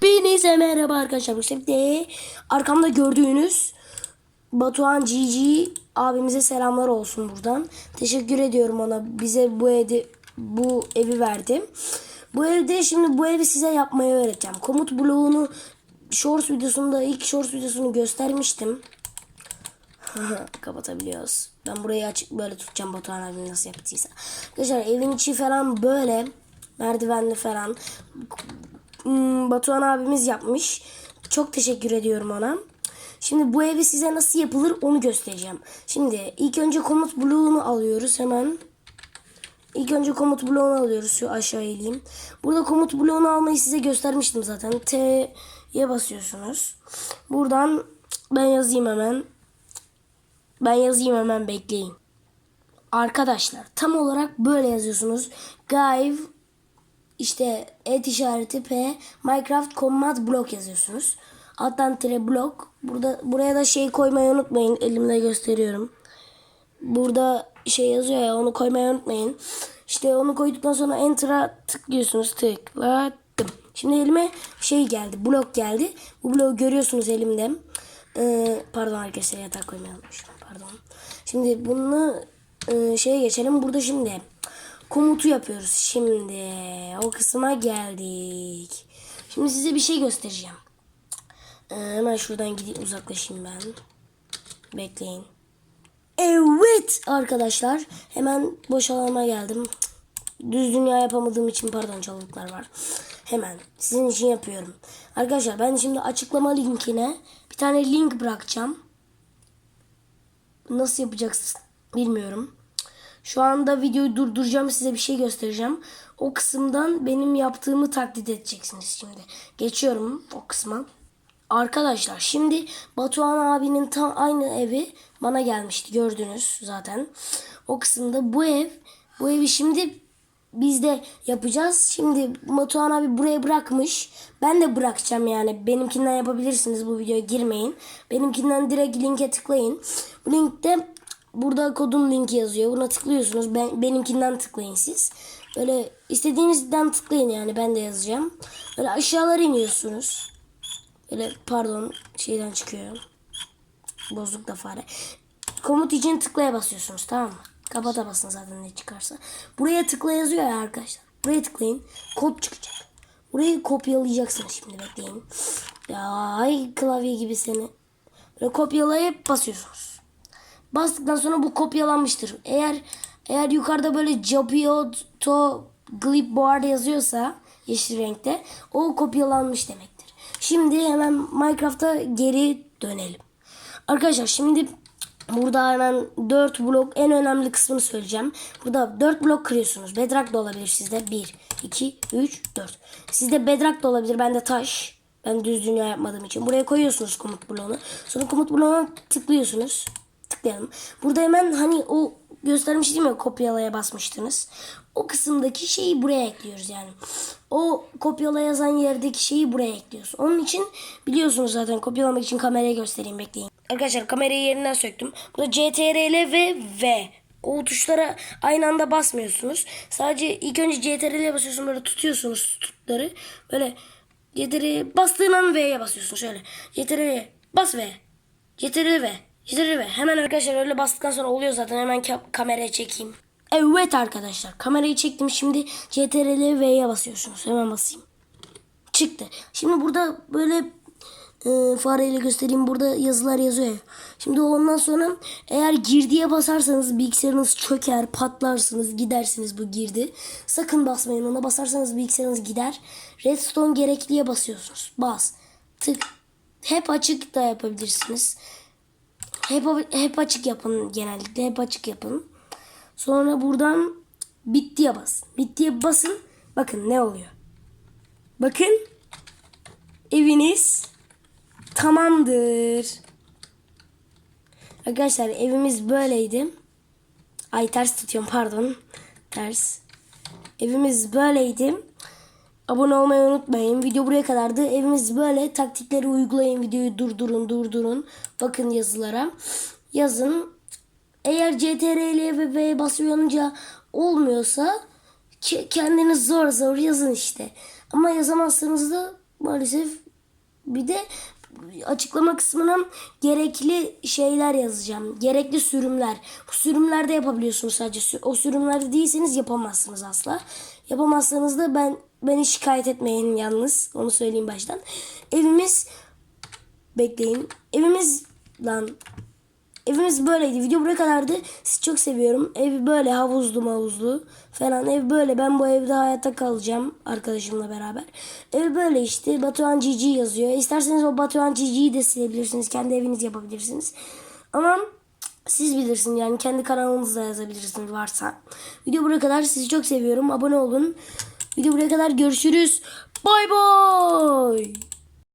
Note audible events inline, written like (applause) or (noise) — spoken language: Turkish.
Hepinize merhaba arkadaşlar. Bu sefer arkamda gördüğünüz Batuhan GG abimize selamlar olsun buradan. Teşekkür ediyorum ona. Bize bu evi bu evi verdi. Bu evde şimdi bu evi size yapmayı öğreteceğim. Komut bloğunu Shorts videosunda ilk Shorts videosunu göstermiştim. (laughs) Kapatabiliyoruz. Ben burayı açık böyle tutacağım Batuhan abi nasıl yaptıysa. Arkadaşlar evin içi falan böyle merdivenli falan. Hmm, Batuhan abimiz yapmış. Çok teşekkür ediyorum ona. Şimdi bu evi size nasıl yapılır onu göstereceğim. Şimdi ilk önce komut bloğunu alıyoruz hemen. İlk önce komut bloğunu alıyoruz. Şu aşağı eğileyim. Burada komut bloğunu almayı size göstermiştim zaten. T'ye basıyorsunuz. Buradan ben yazayım hemen. Ben yazayım hemen bekleyin. Arkadaşlar tam olarak böyle yazıyorsunuz. Gaiv işte et işareti P Minecraft command block yazıyorsunuz. Alttan tire block. Burada buraya da şey koymayı unutmayın. Elimle gösteriyorum. Burada şey yazıyor ya onu koymayı unutmayın. İşte onu koyduktan sonra enter'a tıklıyorsunuz. Tıkladım. Şimdi elime şey geldi. Blok geldi. Bu bloğu görüyorsunuz elimde. Ee, pardon arkadaşlar yatak koymayı unutmuşum. Pardon. Şimdi bunu e, şeye geçelim. Burada şimdi komutu yapıyoruz. Şimdi o kısma geldik. Şimdi size bir şey göstereceğim. Ee, hemen şuradan gidip uzaklaşayım ben. Bekleyin. Evet arkadaşlar. Hemen boş alana geldim. Düz dünya yapamadığım için pardon çalılıklar var. Hemen sizin için yapıyorum. Arkadaşlar ben şimdi açıklama linkine bir tane link bırakacağım. Nasıl yapacaksınız bilmiyorum. Şu anda videoyu durduracağım size bir şey göstereceğim. O kısımdan benim yaptığımı taklit edeceksiniz şimdi. Geçiyorum o kısma. Arkadaşlar şimdi Batuhan abinin tam aynı evi bana gelmişti gördünüz zaten. O kısımda bu ev bu evi şimdi biz de yapacağız. Şimdi Batuhan abi buraya bırakmış. Ben de bırakacağım yani. Benimkinden yapabilirsiniz bu videoya girmeyin. Benimkinden direkt linke tıklayın. Bu linkte burada kodun linki yazıyor. Buna tıklıyorsunuz. Ben, benimkinden tıklayın siz. Böyle istediğinizden tıklayın yani ben de yazacağım. Böyle aşağılara iniyorsunuz. Böyle pardon şeyden çıkıyor. Bozuk da fare. Komut için tıklaya basıyorsunuz tamam mı? Kapata basın zaten ne çıkarsa. Buraya tıkla yazıyor ya arkadaşlar. Buraya tıklayın. Kod çıkacak. Burayı kopyalayacaksınız şimdi bekleyin. Ya ay klavye gibi seni. Böyle kopyalayıp basıyorsunuz. Bastıktan sonra bu kopyalanmıştır. Eğer eğer yukarıda böyle Jopioto Clipboard yazıyorsa yeşil renkte o kopyalanmış demektir. Şimdi hemen Minecraft'a geri dönelim. Arkadaşlar şimdi burada hemen 4 blok en önemli kısmını söyleyeceğim. Burada 4 blok kırıyorsunuz. Bedrock da olabilir sizde. 1, 2, 3, 4. Sizde bedrock da olabilir. Bende taş. Ben düz dünya yapmadığım için. Buraya koyuyorsunuz komut bloğunu. Sonra komut bloğuna tıklıyorsunuz. Tıklayalım. Burada hemen hani o göstermiştim ya kopyalaya basmıştınız. O kısımdaki şeyi buraya ekliyoruz yani. O kopyala yazan yerdeki şeyi buraya ekliyoruz. Onun için biliyorsunuz zaten kopyalamak için kamerayı göstereyim bekleyin. Arkadaşlar kamerayı yerinden söktüm. Burada CTRL ve V. O tuşlara aynı anda basmıyorsunuz. Sadece ilk önce CTRL'ye basıyorsunuz böyle tutuyorsunuz tutları. Böyle CTRL'ye bastığın an V'ye basıyorsun şöyle. CTRL'ye bas V. CTRL V. V. Hemen arkadaşlar öyle bastıktan sonra oluyor zaten. Hemen ka- kameraya çekeyim. Evet arkadaşlar kamerayı çektim. Şimdi CTRL V'ye basıyorsunuz. Hemen basayım. Çıktı. Şimdi burada böyle e, fareyle göstereyim. Burada yazılar yazıyor ya. Şimdi ondan sonra eğer girdiye basarsanız bilgisayarınız çöker, patlarsınız, gidersiniz bu girdi. Sakın basmayın. Ona basarsanız bilgisayarınız gider. Redstone gerekliye basıyorsunuz. Bas. Tık. Hep açık da yapabilirsiniz. Hep, hep açık yapın genellikle. Hep açık yapın. Sonra buradan bittiye basın. Bittiye basın. Bakın ne oluyor. Bakın. Eviniz tamamdır. Arkadaşlar evimiz böyleydi. Ay ters tutuyorum pardon. Ters. Evimiz böyleydi. Abone olmayı unutmayın. Video buraya kadardı. Evimiz böyle. Taktikleri uygulayın. Videoyu durdurun durdurun. Bakın yazılara. Yazın. Eğer CTRL ve V basınca olmuyorsa ke- kendiniz zor zor yazın işte. Ama yazamazsanız da maalesef bir de açıklama kısmına gerekli şeyler yazacağım. Gerekli sürümler. Bu sürümlerde yapabiliyorsunuz sadece. O sürümlerde değilseniz yapamazsınız asla. Yapamazsanız da ben beni şikayet etmeyin yalnız. Onu söyleyeyim baştan. Evimiz bekleyin. Evimiz lan Evimiz böyleydi. Video buraya kadardı. Sizi çok seviyorum. Ev böyle havuzlu mavuzlu falan. Ev böyle. Ben bu evde hayatta kalacağım arkadaşımla beraber. Ev böyle işte. Batuhan GG yazıyor. İsterseniz o Batuhan GG'yi de silebilirsiniz. Kendi eviniz yapabilirsiniz. Ama siz bilirsiniz yani kendi kanalınızda yazabilirsiniz varsa. Video buraya kadar sizi çok seviyorum. Abone olun. Video buraya kadar görüşürüz. Bay bay.